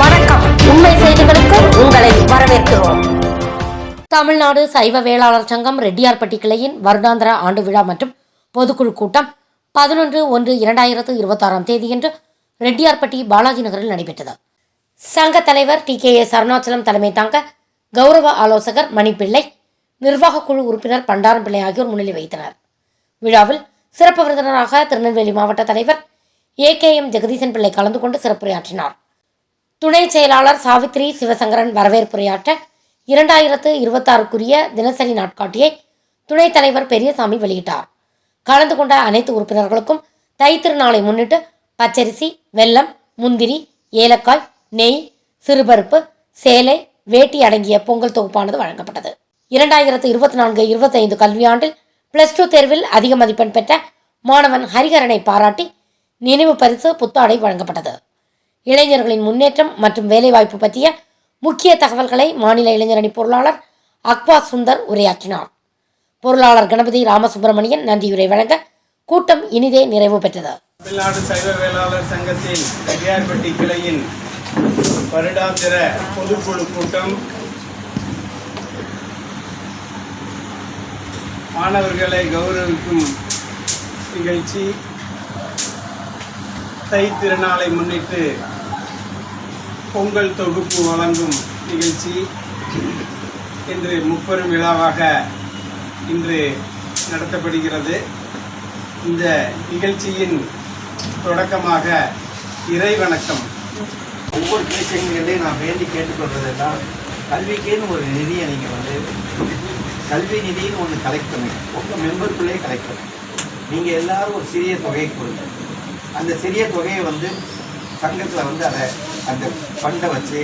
வணக்கம். உண்மை செய்திகளுக்கு உங்களை வரவேற்கிறோம். தமிழ்நாடு சைவ வேளாளர் சங்கம் ரெட்டியார்பட்டி கிளையின் வருடாந்திர ஆண்டு விழா மற்றும் பொதுக்குழு கூட்டம் பதினொன்று ஒன்று இரண்டாயிரத்து இருபத்தாறாம் தேதியன்று ரெட்டியார்பட்டி பாலாஜி நகரில் நடைபெற்றது. சங்க தலைவர் டி கே எஸ் அருணாச்சலம் தலைமை தாங்க கௌரவ ஆலோசகர் மணிப்பிள்ளை நிர்வாகக் குழு உறுப்பினர் பண்டாரம் பிள்ளை ஆகியோர் முன்னிலை வைத்தனர் விழாவில் சிறப்பு விருந்தினராக திருநெல்வேலி மாவட்ட தலைவர் ஏ கே எம் ஜெகதீசன் பிள்ளை கலந்து கொண்டு சிறப்புரையாற்றினார். துணை செயலாளர் சாவித்ரி சிவசங்கரன் வரவேற்புரையாற்ற இரண்டாயிரத்து இருபத்தாறுக்குரிய தினசரி நாட்காட்டியை துணைத் தலைவர் பெரியசாமி வெளியிட்டார். கலந்து கொண்ட அனைத்து உறுப்பினர்களுக்கும் தை திருநாளை முன்னிட்டு பச்சரிசி வெல்லம் முந்திரி ஏலக்காய் நெய் சிறுபருப்பு சேலை வேட்டி அடங்கிய பொங்கல் தொகுப்பானது வழங்கப்பட்டது. இரண்டாயிரத்து இருபத்தி நான்கு இருபத்தைந்து கல்வியாண்டில் பிளஸ் டூ தேர்வில் அதிக மதிப்பெண் பெற்ற மாணவன் ஹரிஹரனை பாராட்டி நினைவு பரிசு புத்தாடை வழங்கப்பட்டது. இளைஞர்களின் முன்னேற்றம் மற்றும் வேலைவாய்ப்பு பற்றிய முக்கிய தகவல்களை மாநில இளைஞரணி பொருளாளர் அக்வா சுந்தர் உரையாற்றினார். பொருளாளர் கணபதி ராமசுப்பிரமணியன் நன்றியுரை வழங்க கூட்டம் இனிதே நிறைவு பெற்றது. தமிழ்நாடு சைவ வேளாளர் சங்கத்தின் ரெட்டியார்பட்டி கிளையின் வருடாந்திர பொதுக்குழு கூட்டம். மாணவர்களை கௌரவிக்கும் நிகழ்ச்சி தை திருநாளை முன்னிட்டு பொங்கல் தொகுப்பு வழங்கும் நிகழ்ச்சி இன்று முப்பெரும் விழாவாக இன்று நடத்தப்படுகிறது. இந்த நிகழ்ச்சியின் தொடக்கமாக இறை வணக்கம் ஒவ்வொரு நிகழ்ச்சிகளையும் நான் வேண்டி கேட்டுக்கொள்வதெல்லாம் கல்விக்குன்னு ஒரு நிதியை நீங்கள் வந்து கல்வி நிதின்னு ஒன்று கலெக்ட் பண்ணுங்க. உங்கள் மெம்பருக்குள்ளேயே கலெக்ட் பண்ணுங்க. நீங்கள் எல்லாரும் ஒரு சிறிய தொகையை கொடுங்க. அந்த சிறிய தொகையை வந்து சங்கத்தில் வந்து அதை அந்த ஃபண்டை வச்சு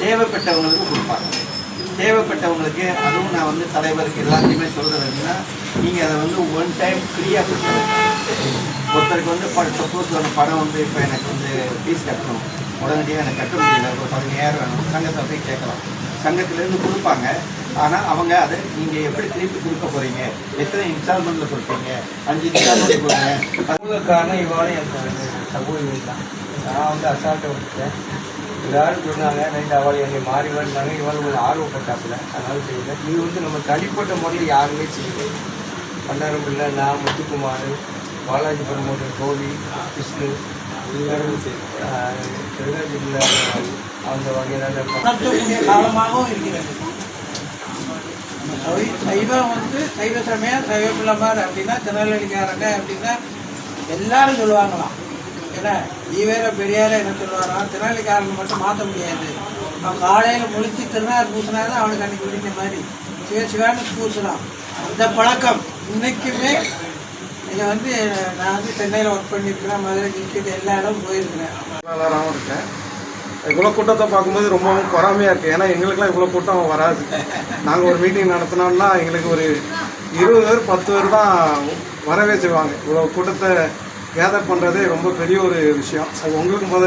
தேவைப்பட்டவங்களுக்கு கொடுப்பாங்க. தேவைப்பட்டவங்களுக்கு அதுவும் நான் வந்து தலைவருக்கு எல்லாத்தையுமே சொல்கிறது அப்படின்னா நீங்கள் அதை வந்து ஒன் டைம் ஃப்ரீயாக கொடுத்துருங்க. ஒருத்தருக்கு வந்து ப சப்போஸ் அந்த படம் வந்து இப்போ எனக்கு வந்து ஃபீஸ் கட்டணும். உடனடியாக எனக்கு கட்ட முடியல ஒரு பதினஞ்சாயிரம் வேணும். சங்கத்தை போய் கேட்கலாம். சங்கத்திலேருந்து கொடுப்பாங்க. ஆனால் அவங்க அதை நீங்கள் எப்படி திருப்பி கொடுக்க போகிறீங்க எத்தனை இன்ஸ்டால்மெண்ட்டில் கொடுப்பீங்க? அஞ்சு இன்ஸ்டால்மெண்ட் கொடுங்க. அதுக்கான இவாளும் எனக்கு சகோதரி தான். நான் வந்து அசால்ட்டை விட்டுட்டேன் எல்லாரும் சொன்னாங்க ரெண்டு அவள் என்னை மாறி வந்தாங்க. இவள் ஒரு ஆர்வப்பட்டாப்புல. அதனால செய்யல. இது வந்து நம்ம தனிப்பட்ட முறையில் யாருமே செய்யல. பண்ணாரம்பிள்ளை நான் முத்துக்குமார் பாலாஜி பிரமோதர் கோவி விஷ்ணு எல்லாரும் திருநெல்வேலியில் அந்த வகையில் காலமாகவும் இருக்கிறது. சைவம் வந்து சைவ சமயம் சைவ பிள்ளைமார் அப்படின்னா திருநெல்வேலிக்காரங்க அப்படின்னா எல்லாரும் சொல்லுவாங்களாம். ஏன்னா வேற பெரியார என்ன சொல்லுவாரா? திருநெல்வேலிக்காரங்க மட்டும் மாற்ற முடியாது. அவன் காலையில் முழிச்சு திருநாள் பூசினா தான் அவனுக்கு அன்னைக்கு விடிஞ்ச மாதிரி. சிவ சிவான்னு பூசலாம். அந்த பழக்கம் இன்னைக்குமே இதை வந்து நான் வந்து சென்னையில் ஒர்க் பண்ணியிருக்கிறேன் மதுரை கிரிக்கெட் எல்லா இடம் போயிருக்கிறேன். பொருளாளராகவும் இருக்கேன். இவ்வளோ கூட்டத்தை பார்க்கும்போது ரொம்பவும் பொறாமையாக இருக்குது ஏன்னா எங்களுக்கெல்லாம் இவ்வளோ கூட்டம் வராது. நாங்கள் ஒரு மீட்டிங் நடத்தினோம்னா எங்களுக்கு ஒரு இருபது பேர் பத்து பேர் தான் வரவே செய்வாங்க. இவ்வளோ கூட்டத்தை கேதர் பண்ணுறதே ரொம்ப பெரிய ஒரு விஷயம். அது உங்களுக்கு முத